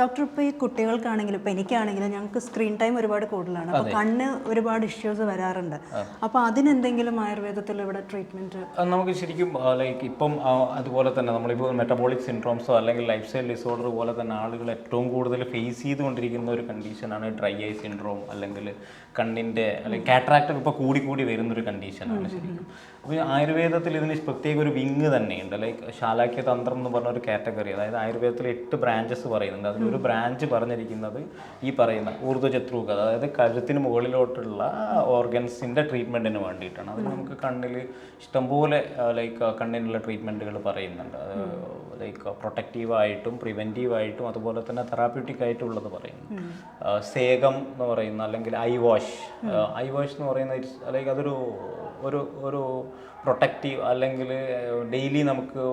Doctor ഇപ്പോൾ ഈ കുട്ടികൾക്കാണെങ്കിലും ഇപ്പോൾ എനിക്കാണെങ്കിലും ഞങ്ങൾക്ക് സ്ക്രീൻ ടൈം ഒരുപാട് കൂടുതലാണ്. അപ്പോൾ കണ്ണ് ഒരുപാട് ഇഷ്യൂസ് വരാറുണ്ട്. അപ്പോൾ അതിനെന്തെങ്കിലും ആയുർവേദത്തിൽ ഇവിടെ ട്രീറ്റ്മെന്റ് നമുക്ക് ശരിക്കും ലൈക്ക് ഇപ്പം അതുപോലെ തന്നെ നമ്മളിപ്പോൾ മെറ്റബോളിക് സിൻഡ്രോംസോ അല്ലെങ്കിൽ ലൈഫ് സ്റ്റൈൽ ഡിസോർഡർ പോലെ തന്നെ ആളുകൾ ഏറ്റവും കൂടുതൽ ഫേസ് ചെയ്തുകൊണ്ടിരിക്കുന്ന ഒരു കണ്ടീഷനാണ് ഡ്രൈ ഐ സിൻഡ്രോം അല്ലെങ്കിൽ കണ്ണിന്റെ അല്ലെങ്കിൽ കാട്രാക്ടർ ഇപ്പോൾ കൂടി കൂടി വരുന്നൊരു കണ്ടീഷനാണ് ശരിക്കും. അപ്പോൾ ആയുർവേദത്തിൽ ഇതിന് പ്രത്യേക ഒരു വിങ് തന്നെയുണ്ട്. ലൈക്ക് ശാലാക്യ തന്ത്രം എന്ന് പറഞ്ഞ ഒരു കാറ്റഗറി അതായത് ആയുർവേദത്തിൽ എട്ട് ബ്രാഞ്ചസ് പറയുന്നുണ്ട്. അതിലൊരു ബ്രാഞ്ച് പറഞ്ഞിരിക്കുന്നത് ഈ പറയുന്ന ഊർജചത്രൂക അതായത് കഴുത്തിന് മുകളിലോട്ടുള്ള ഓർഗൻസിന്റെ ട്രീറ്റ്മെന്റിന് വേണ്ടിയിട്ടാണ്. അതിന് നമുക്ക് കണ്ണിൽ ഇഷ്ടംപോലെ ലൈക്ക് കണ്ണിനുള്ള ട്രീറ്റ്മെന്റുകൾ പറയുന്നുണ്ട്. അത് ലൈക്ക് പ്രൊട്ടക്റ്റീവായിട്ടും പ്രിവെന്റീവായിട്ടും അതുപോലെ തന്നെ തെറാപ്യൂട്ടിക് ആയിട്ടുള്ളത് പറയുന്നു സേഗം സേകം എന്ന് പറയുന്ന അല്ലെങ്കിൽ ഐ വാഷ്. ഐ വാഷ് എന്ന് പറയുന്ന ലൈക്ക് അതൊരു ഒരു ഒരു പ്രൊട്ടക്റ്റീവ് അല്ലെങ്കിൽ ഡെയിലി നമുക്ക്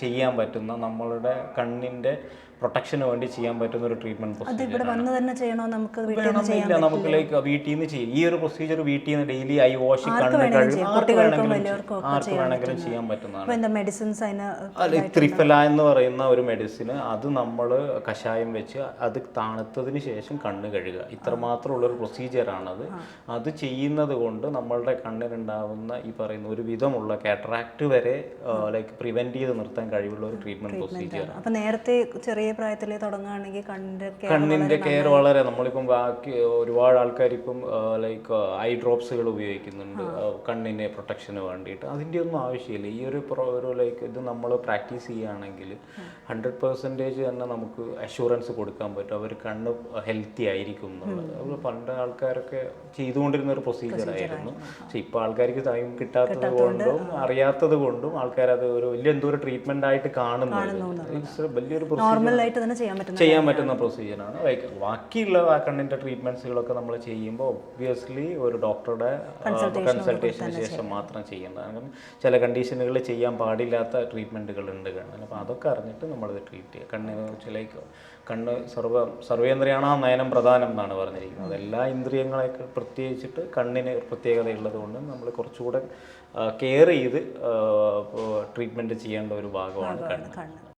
ചെയ്യാൻ പറ്റുന്ന നമ്മളുടെ കണ്ണിന്റെ പ്രൊട്ടക്ഷന് വേണ്ടി ചെയ്യാൻ പറ്റുന്ന ഒരു ട്രീറ്റ്മെന്റ് അത് ഇവിടെ വന്ന് തന്നെ ചെയ്യണോ? നമുക്ക് വീട്ടിൽ നിന്ന് ചെയ്യാൻ വേണമെന്നില്ല നമുക്ക് ലൈക്ക് വീട്ടിൽ നിന്ന് ചെയ്യും. ഈ ഒരു പ്രൊസീജിയർ വീട്ടിൽ നിന്ന് ഡെയിലി ഐ വാഷ് കണ്ണ് വേണമെങ്കിലും കഴുകും. ചെയ്യാം. ആർക്ക് കുട്ടികൾക്കും വലിയവർക്കും ആർക്ക് വേണമെങ്കിലും ചെയ്യാൻ പറ്റുന്നതാണ്. അപ്പോൾ എന്താ മെഡിസിൻസ് അതിന് അല്ല ത്രിഫല എന്ന് പറയുന്ന ഒരു മെഡിസിൻ അത് നമ്മൾ കഷായം വെച്ച് അത് തണുത്തതിന് ശേഷം കണ്ണ് കഴുകുക. ഇത്രമാത്രമുള്ള ഒരു പ്രൊസീജിയറാണത് അത് ചെയ്യുന്നത് കൊണ്ട് നമ്മളുടെ കണ്ണിനുണ്ടാവുന്ന ഈ പറയുന്ന ഒരു വിധമുള്ള കാറ്ററാക്ട് വരെ ലൈക്ക് പ്രിവെന്റ് ചെയ്ത് നിർത്താൻ കഴിവുള്ള ഒരു ട്രീറ്റ്മെന്റ് പ്രൊസീജിയർ അപ്പൊ നേരത്തെ ചെറിയ പ്രായത്തിലേ തുടങ്ങുകയാണെങ്കിൽ care കണ്ണിന്റെ കെയർ വളരെ നമ്മളിപ്പം ബാക്കി ഒരുപാട് ആൾക്കാർ ഇപ്പം ലൈക്ക് ഐ ഡ്രോപ്സുകൾ ഉപയോഗിക്കുന്നുണ്ട് കണ്ണിനെ പ്രൊട്ടക്ഷന് വേണ്ടിയിട്ട്. അതിന്റെ ഒന്നും ആവശ്യമില്ല. ഈ ഒരു ഒരു ലൈക്ക് ഇത് നമ്മൾ പ്രാക്ടീസ് ചെയ്യുകയാണെങ്കിൽ ഹൺഡ്രഡ് പെർസെന്റേജ് തന്നെ നമുക്ക് അഷുറൻസ് കൊടുക്കാൻ പറ്റും. അവർ കണ്ണ് ഹെൽത്തി ആയിരിക്കും എന്നുള്ളത്. പണ്ട് ആൾക്കാരൊക്കെ ചെയ്തുകൊണ്ടിരുന്ന ഒരു പ്രൊസീജിയർ ആയിരുന്നു. പക്ഷെ ഇപ്പോൾ ആൾക്കാർക്ക് ടൈം കിട്ടാത്തത് കൊണ്ടും അറിയാത്തത് കൊണ്ടും ആൾക്കാർ അത് ഒരു വലിയ എന്തോ ഒരു ട്രീറ്റ്മെന്റ് ആയിട്ട് കാണുന്നുണ്ട്. വലിയൊരു ചെയ്യാൻ ചെയ്യാൻ പറ്റുന്ന പ്രൊസീജിയറാണ് ലൈക്ക് ബാക്കിയുള്ള ആ കണ്ണിന്റെ ട്രീറ്റ്മെന്റ്സുകളൊക്കെ നമ്മൾ ചെയ്യുമ്പോൾ ഒബ്വിയസ്ലി ഒരു ഡോക്ടറുടെ കൺസൾട്ടേഷന് ശേഷം മാത്രം ചെയ്യേണ്ടതാണ് കാരണം ചില കണ്ടീഷനുകളിൽ ചെയ്യാൻ പാടില്ലാത്ത ട്രീറ്റ്മെന്റുകൾ ഉണ്ട് കണ്ണിന്. അപ്പോൾ അതൊക്കെ അറിഞ്ഞിട്ട് നമ്മളത് ട്രീറ്റ് ചെയ്യുക. കണ്ണിനെ ചിലക്ക് കണ്ണ് സർവ സർവേന്ദ്രിയാണ് ആ നയനം പ്രധാനം എന്നാണ് പറഞ്ഞിരിക്കുന്നത്. എല്ലാ ഇന്ദ്രിയങ്ങളെയൊക്കെ പ്രത്യേകിച്ചിട്ട് കണ്ണിന് പ്രത്യേകതയുള്ളത് കൊണ്ട് നമ്മൾ കുറച്ചുകൂടെ കെയർ ചെയ്ത് ട്രീറ്റ്മെന്റ് ചെയ്യേണ്ട ഒരു ഭാഗമാണ് കണ്ണ്. കണ്ണ്.